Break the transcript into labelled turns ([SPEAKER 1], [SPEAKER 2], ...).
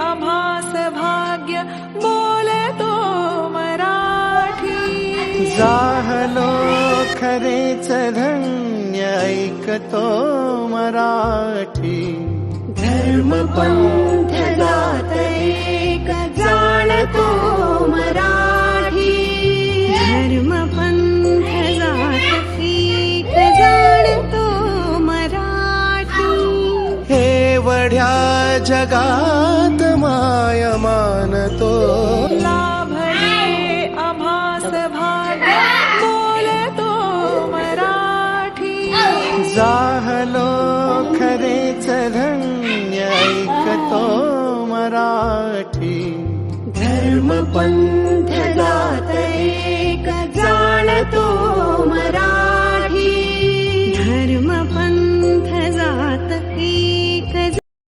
[SPEAKER 1] अभास भाग्य बोले तो मराठी। जाहलो खरेच धन्य ऐकतो मराठी।
[SPEAKER 2] धर्म हे वढ्या जगात माय मानतो
[SPEAKER 1] लाभले आभास भाग्य बोलतो मराठी
[SPEAKER 2] जाहलो खरेच धन्य ऐकतो मराठी।
[SPEAKER 1] धर्मपंथ